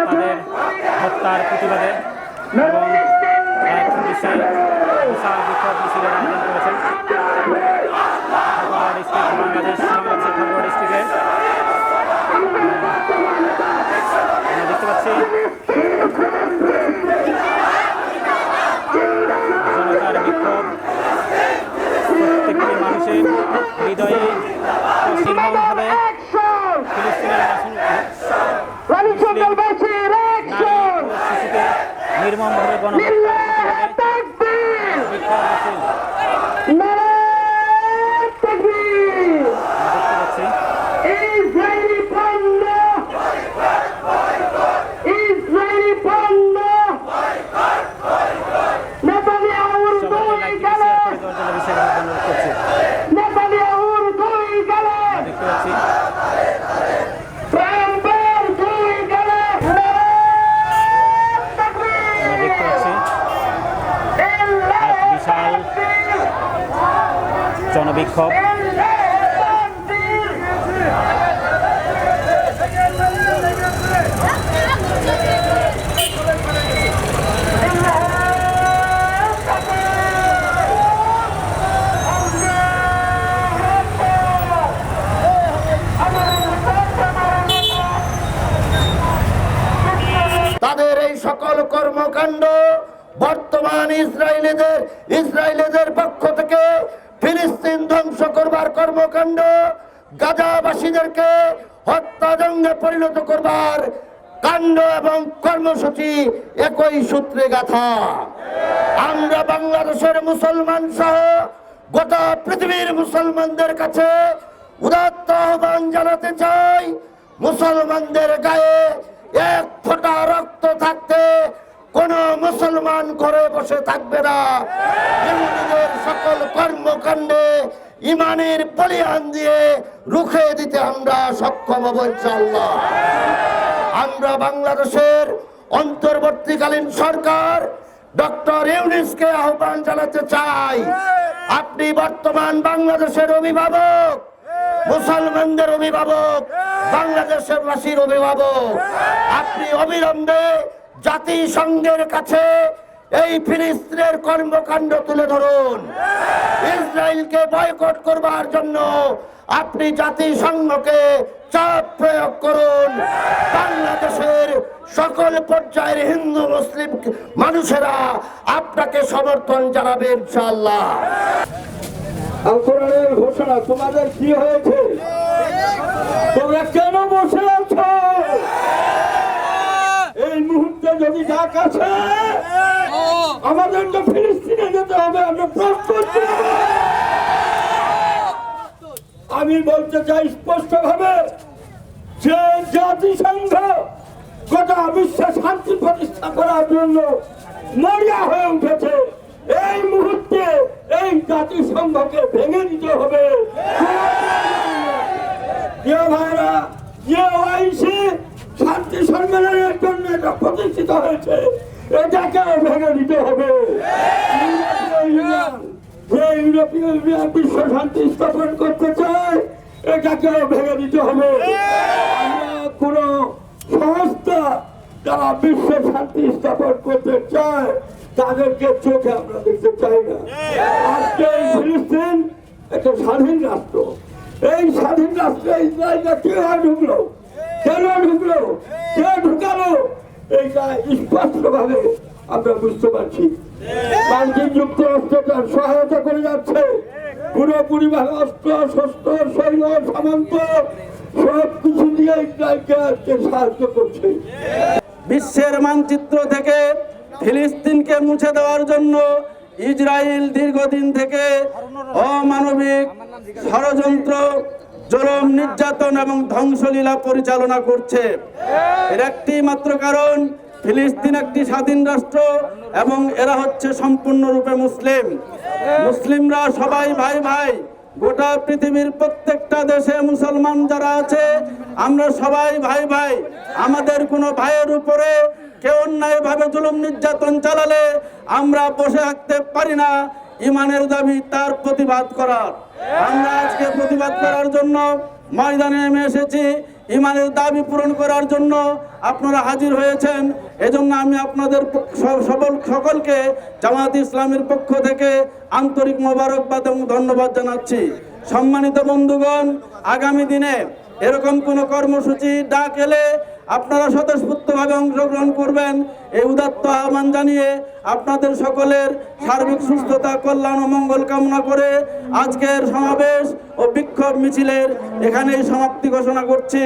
তাদের হত্যার প্রতিবাদে এবং ঠাকুরগাঁও ডিস্ট্রিক্টে আমরা দেখতে পাচ্ছি জনতার বিক্ষোভ। প্রত্যেকটি মানুষের হৃদয়ে নির্মমভাবে ফিলিস্তিনের বাসিন্দা নারী ও শিশুকে নির্মমভাবে গণহত্যার প্রতিবাদে বিক্ষোভ মিছিল আমরা দেখতে পাচ্ছি ইসরায়েলি পণ্য ইসরায়েলি পণ্য নেতানিয়াহুর সবাইকে দুই লাইক গেলে শেয়ার করে দেওয়ার জন্য বিশেষ অনুরোধ করছি নেতানিয়াহুর দুই গেলে আমরা দেখতে পাচ্ছি ট্রাম্পের দুই গেলে আমরা দেখতে পাচ্ছি এক বিশাল জনবিক্ষোভ তাদের এই সকল কর্মকাণ্ড বর্তমান ইসরায়েলিদের ইসরায়েলিদের পক্ষ থেকে ফিলিস্তিন ধ্বংস করবার কর্মকাণ্ড গাজাবাসীদেরকে হত্যাদণ্ডে পরিণত করবার কাণ্ড এবং কর্মসূচি একই সূত্রে গাথা। আমরা বাংলাদেশের মুসলমান সহ গোটা পৃথিবীর মুসলমানদের কাছে উদাত্ত আহ্বান জানাতে চাই, মুসলমানদের গায়ে এক ফোঁটা রক্ত থাকতে কোন মুসলমান ঘরে বসে থাকবে না। সকল কর্মকাণ্ডে ইমানের বলিয়ান দিয়ে রুখে দিতে আমরা সক্ষম হব আমরা বাংলাদেশের অন্তর্বর্তীকালীন সরকার ডক্টর ইউনিসকে আহ্বান জানাতে চাই। আপনি বর্তমান বাংলাদেশের অভিভাবক, মুসলমানদের অভিভাবক বাংলাদেশের বাসীর অভিভাবক। আপনি অবিলম্বে জাতিসংঘের কাছে এই ফিলিস্তিনের কর্মকাণ্ড তুলে ধরুন। ইসরায়েলকে বয়কট করবার জন্য আপনি জাতিসংঘকে চাপ প্রয়োগ করুন। বাংলাদেশের সকল পর্যায়ের হিন্দু, মুসলিম মানুষেরা আপনাকে সমর্থন জানাবে ইনশাআল্লাহ। কোরআনের ঘোষণা, তোমাদের কি হয়েছে? তোমরা কেন বসে আছো? যদি ডাক আছে আমাদের তো ফিলিস্তিনে যেতে হবে আমরা প্রস্তুত। আমি বলতে চাই স্পষ্ট ভাবে যে জাতিসংঘ গোটা বিশ্বে শান্তি প্রতিষ্ঠা করার জন্য মরিয়া হয়ে উঠেছে। এই মুহূর্তে এই জাতিসংঘকে ভেঙে দিতে হবে। যে ভাইরা যে ওআইসি শান্তি সম্মেলনের জন্য এটা প্রতিষ্ঠিত হয়েছে। এটাকে ভেঙে দিতে হবে। ইউরোপীয় ইউনিয়ন, বিশ্ব শান্তি স্থাপন করতে চায় এটাকেও ভেঙে দিতে হবে। কোন সংস্থা যারা বিশ্ব শান্তি স্থাপন করতে চায় তাদেরকে চোখে আমরা দেখতে চাই না। আজকে ফিলিস্তিন একটা স্বাধীন রাষ্ট্র। এই স্বাধীন রাষ্ট্রে ইসরায়েলরা কীভাবে ঢুকলো? কেন ঢুকলো? কে ঢুকালো? এইটা স্পষ্ট ভাবে আমরা বুঝতে পারছি। মার্কিন যুক্তরাষ্ট্র তার সহায়তা করে যাচ্ছে। পুরোপুরি ভাবে অস্ত্র শস্ত্র সৈন্য সামন্ত সব কিছু দিয়ে ইসরায়েলকে সাহায্য করছে। বিশ্বের মানচিত্র থেকে ফিলিস্তিনকে মুছে দেওয়ার জন্য ইসরায়েল দীর্ঘদিন থেকে অমানবিক ষড়যন্ত্র জলম নির্যাতন এবং ধ্বংসলীলা পরিচালনা করছে। এর একটি মাত্র কারণ, ফিলিস্তিন একটি স্বাধীন রাষ্ট্র এবং এরা হচ্ছে সম্পূর্ণরূপে মুসলিম। মুসলিমরা সবাই ভাই ভাই, গোটা পৃথিবীর প্রত্যেকটা দেশে মুসলমান যারা আছে, আমরা সবাই ভাই ভাই। আমাদের কোনো ভাইয়ের উপরে কেউ অন্যায় ভাবে জুলুম, নির্যাতন চালালে আমরা বসে থাকতে পারি না। ইমানের দাবি তার প্রতিবাদ করার। আমরা আজকে প্রতিবাদ করার জন্য ময়দানে নেমে এসেছি। ইমানের দাবি পূরণ করার জন্য আপনারা হাজির হয়েছেন। এজন্য আমি আপনাদের প- স- সবল সকলকে জামাত ইসলামের পক্ষ থেকে আন্তরিক মোবারকবাদ এবং ধন্যবাদ জানাচ্ছি। সম্মানিত বন্ধুগণ, আগামী দিনে এরকম কোনো কর্মসূচি ডাক এলে আপনারা স্বতঃস্ফূর্তভাবে অংশগ্রহণ করবেন। এই উদাত্ত আহ্বান জানিয়ে আপনাদের সকলের সার্বিক সুস্থতা, কল্যাণ ও মঙ্গল কামনা করে আজকের সমাবেশ ও বিক্ষোভ মিছিলের এখানেই সমাপ্তি ঘোষণা করছি।